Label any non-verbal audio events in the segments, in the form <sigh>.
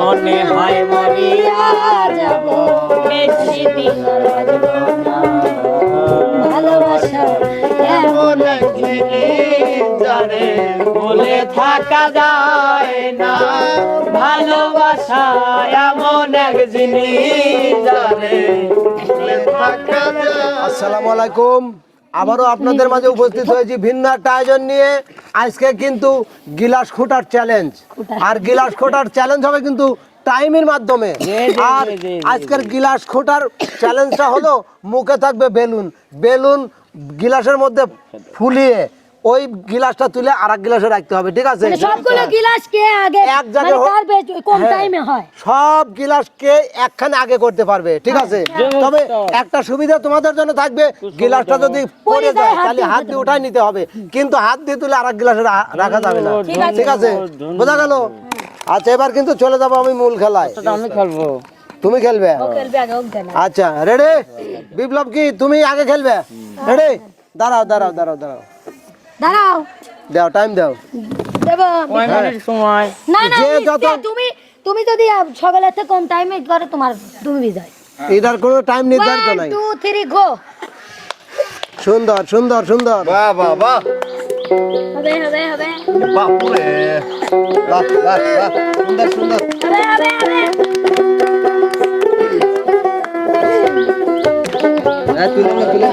মনে হয় মরিয়া যাব। বেশি দিন না। ভালোবাসা এমন জিনিস জানে? বলে থাকা যায় না। ভালোবাসা এমন এক জিনিস জানে। ভুলে থাকা যায়। আসসালামু আলাইকুম। আবারও আপনাদের মাঝে উপস্থিত হয়েছি ভিন্ন একটা আয়োজন নিয়ে। আজকে কিন্তু গিলাস খোটার চ্যালেঞ্জ আর গিলাস খোটার চ্যালেঞ্জ হবে কিন্তু টাইমের মাধ্যমে। আর। আজকের গিলাস খোটার চ্যালেঞ্জটা হলো মুখে থাকবে বেলুন। বেলুন গিলাসের মধ্যে ফুলিয়ে ওই গিলাসটা তুলে আর এক গিলাসে রাখতে হবে ঠিক আছে? মানে সবগুলো গিলাস কে আগে? এক জায়গায় মানে কম হ্যাঁ। টাইমে হয়? সব গিলাসকে একখানে আগে করতে পারবে ঠিক আছে? তবে একটা সুবিধা তোমাদের জন্য থাকবে গিলাসটা যদি পড়ে যায়, তাহলে দিয়ে হাত দিয়ে উঠাই নিতে হবে। কিন্তু হাত দিয়ে তুলে আর এক গিলাসে রাখা যাবে না ঠিক আছে। বোঝা গেল? আচ্ছা এবার কিন্তু চলে যাব আমি মূল খেলায়। আমি খেলব। তুমি খেলবে? ও খেলবে আগে ও খেলে। আচ্ছা রেডি? বিপ্লব কি তুমি আগে খেলবে? রেডি? দাঁড়াও দাঁড়াও দাঁড়াও দাঁড়াও। দাঁড়াও। দাও টাইম দাও। দেবো। সময়। না না তুমি তুমি যদি সকালের থেকে কম টাইমে করে তোমার তুমি বিজয় এটার কোনো টাইম নির্ধারিত নাই। টু থ্রি গো সুন্দর সুন্দর সুন্দর। বাহ বাহ বাহ। হবে হবে হবে। বাপুরে। বাহ বাহ বাহ। সুন্দর সুন্দর। হবে হবে হবে। হ্যাঁ তুলে নে তুলে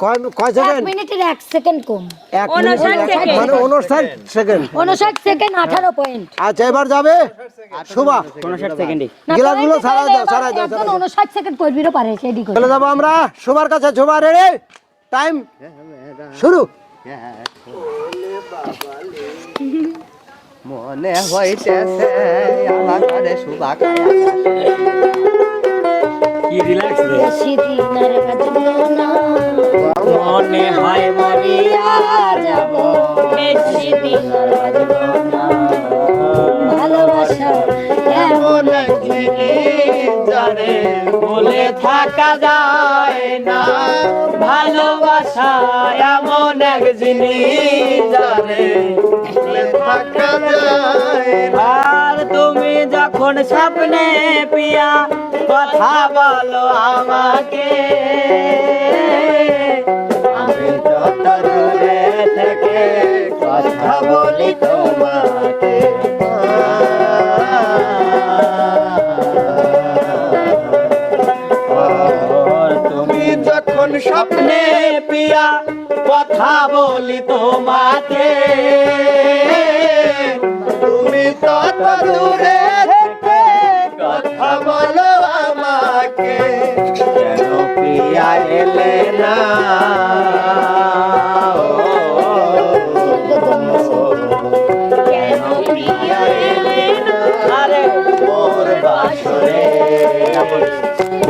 কয় কয় সেকেন্ড মিনিটের সেকেন্ড কম। মিনিট মানে সেকেন্ড সেকেন্ড পয়েন্ট আচ্ছা এবার যাবে? শুভা উনষাট সেকেন্ডে গিলাসগুলো ছাড়াই দাও ছাড়াই দাও দাও। উনষাট সেকেন্ড করবিরও পারে সেটি করে। চলে যাব আমরা শুভার কাছে শুভা রেডি টাইম শুরু। মনে হইতেছে আমারে শুভা কি রিল্যাক্স রে। মনে হয় মরিয়া যাব। বেশি দিন বলে থাকা যায় না। ভালোবাসা এমন এক জিনিস জানে। থাকা যায় আর তুমি যখন স্বপ্নে পিয়া কথা বলো আমাকে। আমি যত দূরে থেকে কথা বলি তোমাকে। স্বপ্নে পিয়া কথা বলি তোমাকে। তুমি তত দূরে কথা বলো আমাকে। কেন পিয়া এলে না?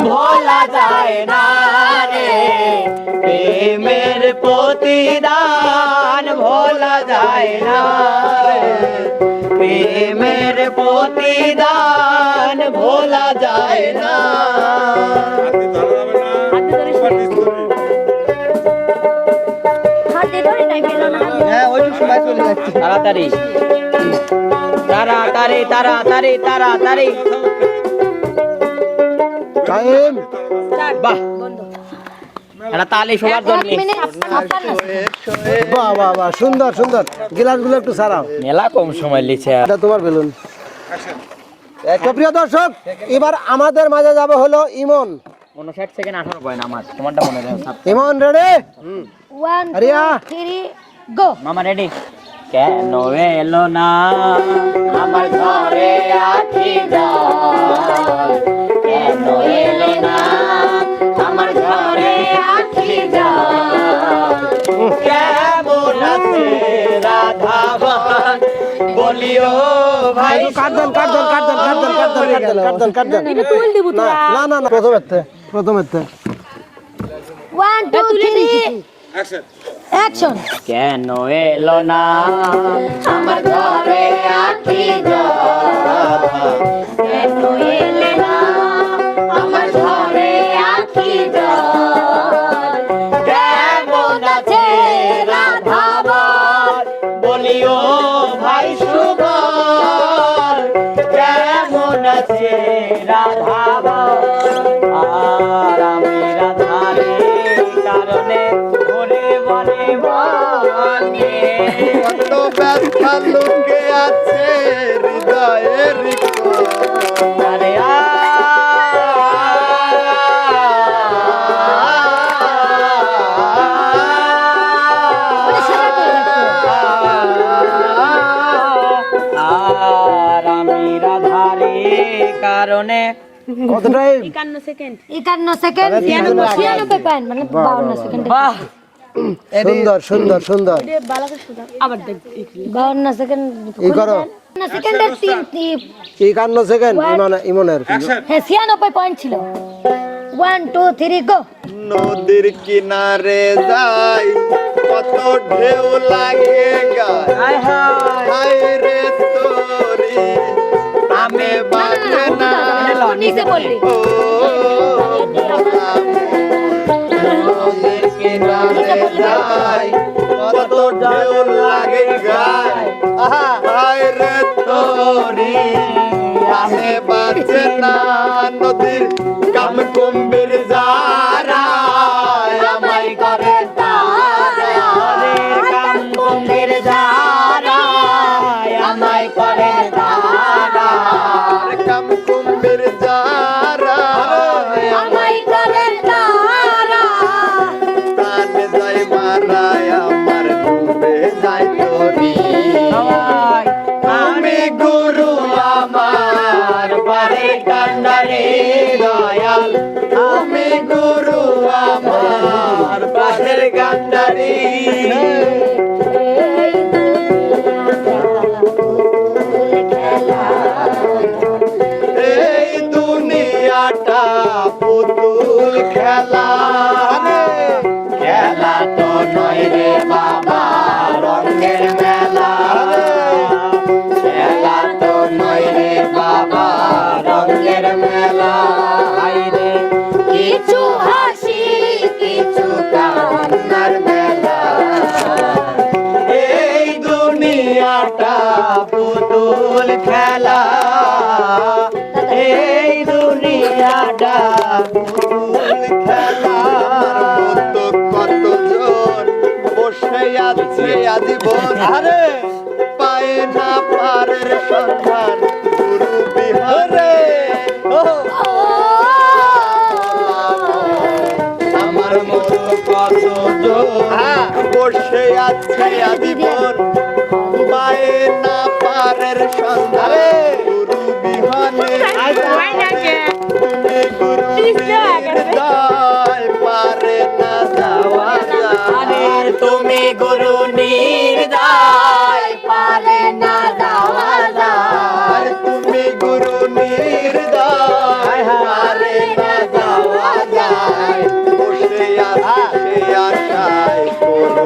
ভোলা যায় না। প্রতিদান ভোলা যায় না। প্রেমের প্রতিদান ভোলা যায় না। হ্যাঁ তাড়াতাড়ি। তাড়াতাড়ি তাড়াতাড়ি তাড়াতাড়ি। বাহ। এটা তালি সবার এক জন্য। বাহ বাহ বাহ সুন্দর সুন্দর। গিলাসগুলো একটু ছাড়াও মেলা কম সময় লিছে। এটা তোমার বেলুন। তো প্রিয় দর্শক এবার আমাদের মাঝে যাবে হলো ইমন। উনষাট সেকেন্ড আঠারো পয়েন্ট আমার। তোমারটা মনে রাখো Emon ready one Riya. Three go মামা রেডি কেন এলো না? আমার ঘরে আখি জল কাট দেন কাট দেন কাট দেন কাট দেন কাট দেন কাট দেন কাট দেন কাট দেন এটা তুল দিব না না না না প্রথমের তে প্রথমের তে ওয়ান টু থ্রি অ্যাকশন কেন এলো না? আমার ঘরে আখি কত ব্যথা লুকে আছে হৃদয়ের আরে আর আমি রাধারে কারণে কত টাইম একান্ন সেকেন্ড তাহলে তিনজনের আগে। ছিয়ানব্বই পয়েন্ট মানে বাউন্ন সেকেন্ড বাহ। সুন্দর সুন্দর সুন্দর বাউন্ন সেকেন্ড ই করো সেকেন্ডের তিন তিন একান্ন সেকেন্ড ইমন ইমনের হ্যাঁ ছিয়ানব্বই পয়েন্ট ছিল ওয়ান টু থ্রি গো নদীর কিনারে যাই কত ঢেউ লাগে গায় হায় হায় হায় রে তোরি আমি বাঁচে না নিচে বলবি কিনারে যাই কত ঢেউ লাগে গায়। রে তোরি আমি বাঁচে না নদীর কাম গুরু আমার পারে কান্ডারে দয়াল। আমি গুরু আমার গান্ডারি এই দুনিয়াটা পুতুল খেলা। খেলা তো নয় রে বাবা। মতো কতজন বসে আছে আজীবন আরে পায় না পারের সন্ধান গুরু বিহারে আমার মতো কতজন বসে আছে না পারের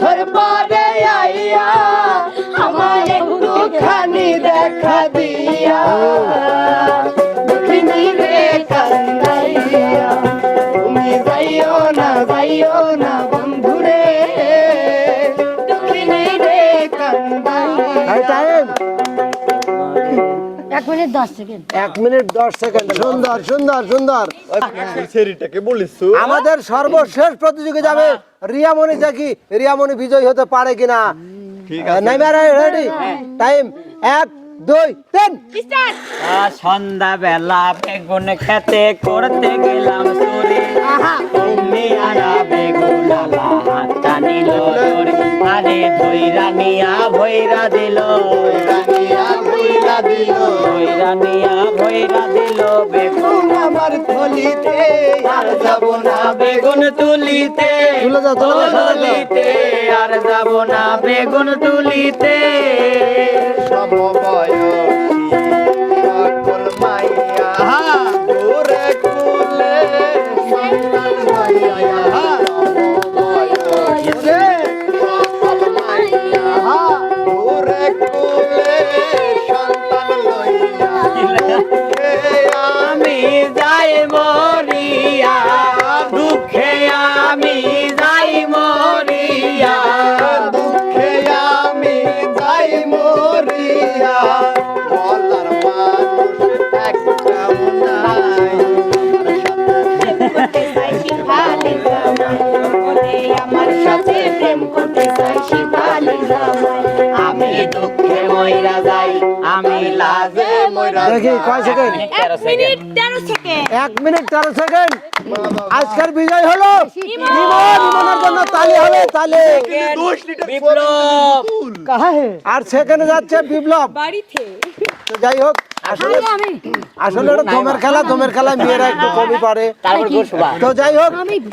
বছর পরে আইয়া আমার একটুখানি দেখা দিয়া। মিনিট দশ সেকেন্ড। এক মিনিট দশ সেকেন্ড। সুন্দর সুন্দর সুন্দর। আমাদের সর্বশেষ প্রতিযোগী যাবে রিয়ামণি দেখি রিয়ামণি বিজয় হতে পারে কিনা? রেডি টাইম এক দুই তিন। সন্ধ্যা বেলা বেগুন খেতে করতে গেলাম চুরি। তুমি আরা বেগুন হাতটা নিল আরে ধৈরা নিয়া ভৈরা দিল রানিয়া বইলা দিল। ভৈরা নিয়া ভৈরা দিল বেগুন। আমার থলিতে আর যাব না বেগুন তুলিতে। তুলিতে আর যাব না বেগুন তুলিতে। আমি লাজে মইরা দেখি কয় সেকেন্ড সেকেন্ড তেরো সেকেন্ড এক মিনিট তেরো সেকেন্ড আজকের বিজয় হলো ইমন ইমনের জন্য তালি হবে তালি। বিপ্লব। আর সেকেন্ডে যাচ্ছে বিপ্লব। তো যাই হোক আসলে আসলে ওটা দমের খেলা দমের খেলা মেয়েরা একটু কমই পারে তো যাই হোক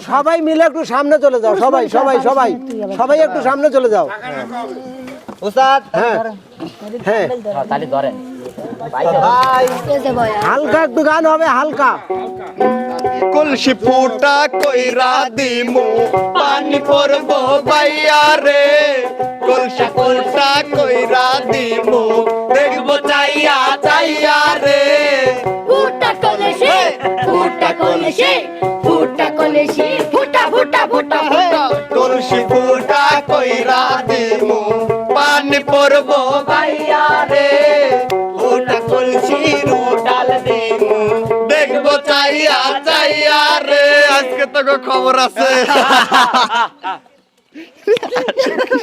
সবাই মিলে একটু সামনে চলে যাও সবাই সবাই সবাই সবাই একটু সামনে চলে যাও। উস্তাদ হ্যাঁ। হ্যাঁ। তালি ধরেন হালকা একটু গান হবে হালকা। কলসি ফুটা কইরা দিমু পানি পড়ব বাইয়া রে। কলসি ফুটা কইরা দিমু দেখব চাইয়া চাইয়া রে। ফুটা কলেশে ফুটা কলেশে ফুটা কলেশে ফুটা ফুটা ফুটা ফুটা। কলসি ফুটা কইরা দিমু পানি ভাইয়া রে। ওটা কলসি রুটাল দিমু দেখব চাইয়া চাইয়া রে। আজকে তো খবর আছে। <laughs>